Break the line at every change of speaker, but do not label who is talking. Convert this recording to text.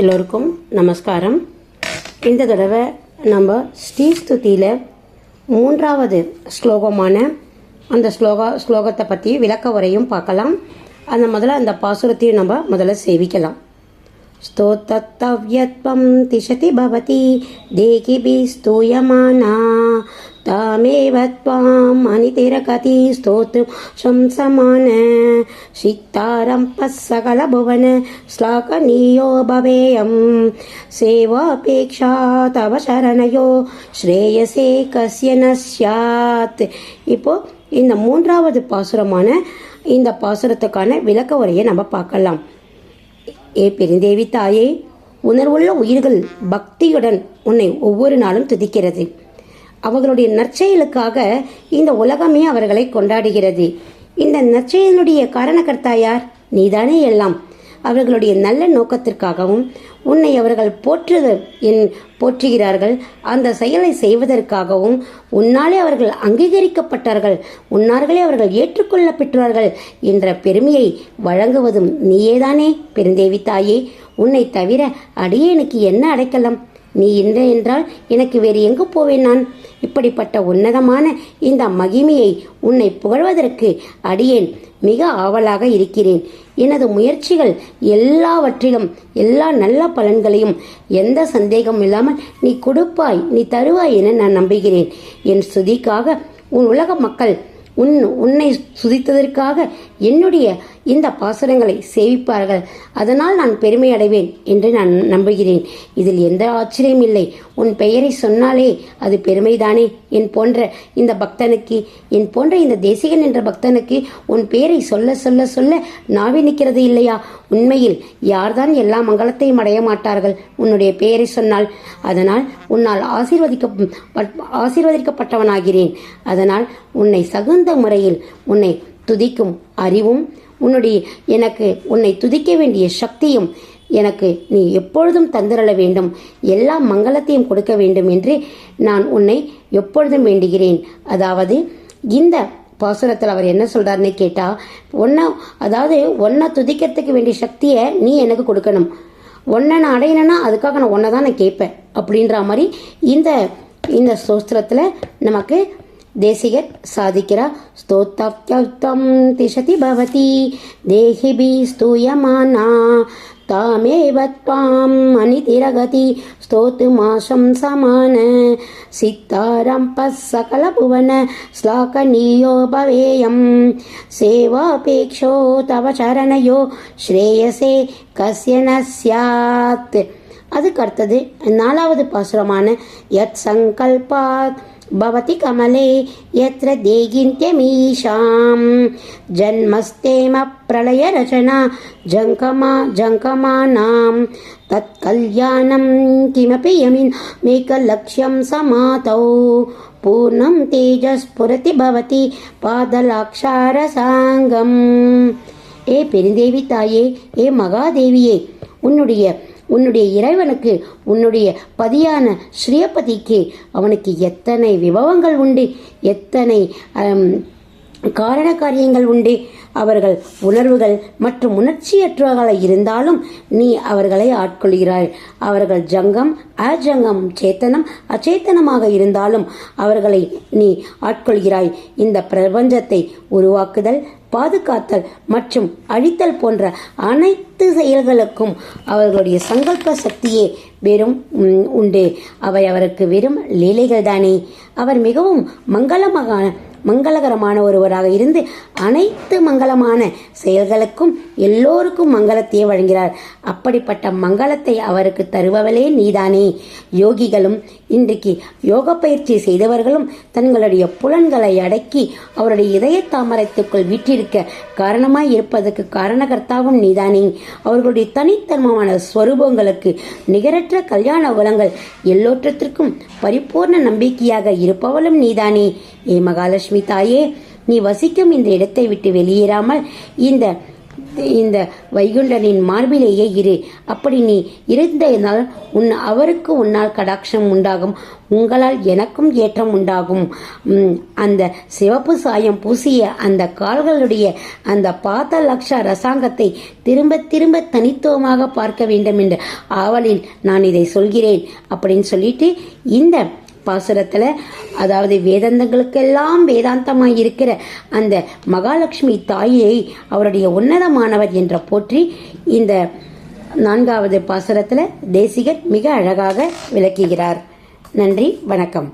எல்லோருக்கும் நமஸ்காரம். இந்த தடவை நம்ம ஸ்ரீஸ்துதியில் மூன்றாவது ஸ்லோகமான அந்த ஸ்லோகா ஸ்லோகத்தை பற்றி விளக்க உரையும் பார்க்கலாம். அந்த முதல்ல அந்த பாசுரத்தையும் நம்ம முதல்ல சேவிக்கலாம். स्तोतत्तव्यत्वं तिशति भवति देहिभिः स्तूयमाना तामेव त्वाम् अनितिरकति स्तोतुं शंसमान शिक्तारम्पः सकलभुवन श्लाघनीयो भवेयम् सेवापेक्षा तव शरणयो ஸ்ரேயசே கஸ்ய ந ஸ்யாத் இப்போ இந்த மூன்றாவது பாசுரமான இந்த பாசுரத்துக்கான விளக்க உரையை நம்ம பார்க்கலாம் ஏ பெருந்தேவி தாயே உணர்வுள்ள உயிர்கள் பக்தியுடன் உன்னை ஒவ்வொரு நாளும் துதிக்கிறது. அவர்களுடைய நற்செயலுக்காக இந்த உலகமே அவர்களை கொண்டாடுகிறது. இந்த நற்செயலுடைய காரணக்கர்த்தா யார்? நீதானே எல்லாம். அவர்களுடைய நல்ல நோக்கத்திற்காகவும் உன்னை அவர்கள் போற்றுத என் போற்றுகிறார்கள். அந்த செயலை செய்வதற்காகவும் உன்னாலே அவர்கள் அங்கீகரிக்கப்பட்டார்கள். உன்னார்களே அவர்கள் ஏற்றுக்கொள்ள பெற்றார்கள் என்ற பெருமையை வழங்குவதும் நீயேதானே பெருந்தேவி தாயே. உன்னை தவிர அடியே எனக்கு என்ன அடைக்கலம்? நீ இல்லை என்றால் எனக்கு வேறு எங்கு போவேன் நான்? இப்படிப்பட்ட உன்னதமான இந்த மகிமையை உன்னை புகழ்வதற்கு அடியேன். மிக ஆவலாக இருக்கிறேன். எனது முயற்சிகள் எல்லாவற்றிலும் எல்லா நல்ல பலன்களையும் எந்த சந்தேகம் இல்லாமல் நீ கொடுப்பாய் நீ தருவாய் என நான் நம்புகிறேன். என் சுதிக்காக உன் உலக மக்கள் உன் உன்னை சுதித்ததற்காக என்னுடைய இந்த பாசுரங்களை சேவிப்பார்கள். அதனால் நான் பெருமை அடைவேன் என்று நான் நம்புகிறேன். இதில் எந்த ஆச்சரியம் இல்லை. உன் பெயரை சொன்னாலே அது பெருமைதானே. என் போன்ற இந்த பக்தனுக்கு என் போன்ற இந்த தேசிகன் என்ற பக்தனுக்கு உன் பெயரை சொல்ல சொல்ல சொல்ல நாவி நிற்கிறது இல்லையா? உண்மையில் யார்தான் எல்லா மங்களத்தையும் அடைய மாட்டார்கள்? உன்னுடைய பெயரை சொன்னால். அதனால் உன்னால் ஆசீர்வதிக்க ஆசீர்வதிக்கப்பட்டவனாகிறேன். அதனால் உன்னை சகுந்த முறையில் உன்னை துதிக்கும் அறிவும் உன்னுடைய எனக்கு உன்னை துதிக்க வேண்டிய சக்தியும் எனக்கு நீ எப்பொழுதும் தந்திரள வேண்டும். எல்லா மங்களத்தையும் கொடுக்க வேண்டும் என்று நான் உன்னை எப்பொழுதும் வேண்டுகிறேன். அதாவது இந்த பாசுரத்தில் அவர் என்ன சொல்கிறாருன்னு கேட்டால் ஒன்றை அதாவது ஒன்றை துதிக்கிறதுக்கு வேண்டிய சக்தியை நீ எனக்கு கொடுக்கணும். ஒன்றை நான் அடையணும்னா அதுக்காக நான் ஒன்றை தான் நான் கேட்பேன். அப்படின்ற மாதிரி இந்த இந்த ஸ்தோத்திரத்தில் நமக்கு देशियत् यत् सादिकिर स्तोत्र्यत्वं तिषति भवति। देहिभिः स्तूयमाना तामेव त्वाम् अनितिरगति स्तोतुमाशं समान। सिद्धरम्पः सकलभुवन श्लाघनीयो भवेयं। सेवापेक्षो तव चरणयो श्रेयसे कस्य न स्यात्। அதுக்கு அடுத்தது நாலாவது பாசுரமான யத் சங்கல்பாத் பவதி கமலே எத்திர தேகிந்தியமீஷாம். ஜன்மஸ்தேம பிரளய ரச்சனா ஜங்கமா ஜங்கமானாம் தத் கல்யாணம் கிமபி யமின் மேக லட்சியம் சமாதௌ. பூர்ணம் தேஜஸ்புரதி பவதி பாதலாக்ஷாரசாங்கம் ஏ பெருந்தேவி தாயே ஏ மகாதேவியே உன்னுடைய உன்னுடைய இறைவனுக்கு உன்னுடைய பதியான ஸ்ரீயபதிக்கு அவனுக்கு எத்தனை விபவங்கள் உண்டு எத்தனை காரண காரியங்கள் உண்டு. அவர்கள் உணர்வுகள் மற்றும் உணர்ச்சியற்றவர்களாக இருந்தாலும் நீ அவர்களை ஆட்கொள்கிறாய். அவர்கள் ஜங்கம் அஜங்கம் சேத்தனம் அச்சேத்தனமாக இருந்தாலும் அவர்களை நீ ஆட்கொள்கிறாய். இந்த பிரபஞ்சத்தை உருவாக்குதல் பாதுகாத்தல் மற்றும் அழித்தல் போன்ற அனைத்து செயல்களுக்கும் அவர்களுடைய சங்கல்ப சக்தியே வெறும் உண்டு. அவை அவருக்கு வெறும் லீலைகள் தானே அவர் மிகவும் மங்களமாக மங்களகரமான ஒருவராக இருந்து அனைத்து மங்களமான செயல்களுக்கும் எல்லோருக்கும் மங்களத்தையே வழங்கிறார் அப்படிப்பட்ட மங்களத்தை அவருக்கு தருபவளே நீதானே. யோகிகளும் இன்றைக்கு யோக பயிற்சி செய்தவர்களும் தங்களுடைய புலன்களை அடக்கி அவருடைய இதய தாமரத்துக்குள் விற்றிருக்க காரணமாய் இருப்பதற்கு காரணகர்த்தாவும் நீதானே. அவர்களுடைய தனித்தன்மமான ஸ்வரூபங்களுக்கு நிகரற்ற கல்யாண வளங்கள் எல்லோற்றத்திற்கும் பரிபூர்ண நம்பிக்கையாக இருப்பவளும் நீதானே. ஏ மகாலட்சுமி தாயே நீ வசிக்கும் இந்த இடத்தை விட்டு வெளியேறாமல் இந்த இந்த வைகுண்டனின் மார்பிலேயே இரு. அப்படி நீ இருந்ததனால் உன் அவருக்கு உன்னால் கடாட்சம் உண்டாகும். உங்களால் எனக்கும் ஏற்றம் உண்டாகும். அந்த சிவப்பு சாயம் பூசிய அந்த கால்களுடைய அந்த பாத லக்ஷ ரசாங்கத்தை திரும்ப திரும்ப தனித்துவமாக பார்க்க வேண்டும் என்ற ஆவலில் நான் இதை சொல்கிறேன். அப்படின்னு சொல்லிட்டு இந்த பாசுரத்தில் அதாவது வேதாந்தங்களுக்கெல்லாம் வேதாந்தமாக இருக்கிற அந்த மகாலட்சுமி தாயை அவருடைய உன்னதமானவர் என்ற போற்றி இந்த நான்காவது பாசுரத்தில் தேசிகர் மிக அழகாக விளக்குகிறார். நன்றி வணக்கம்.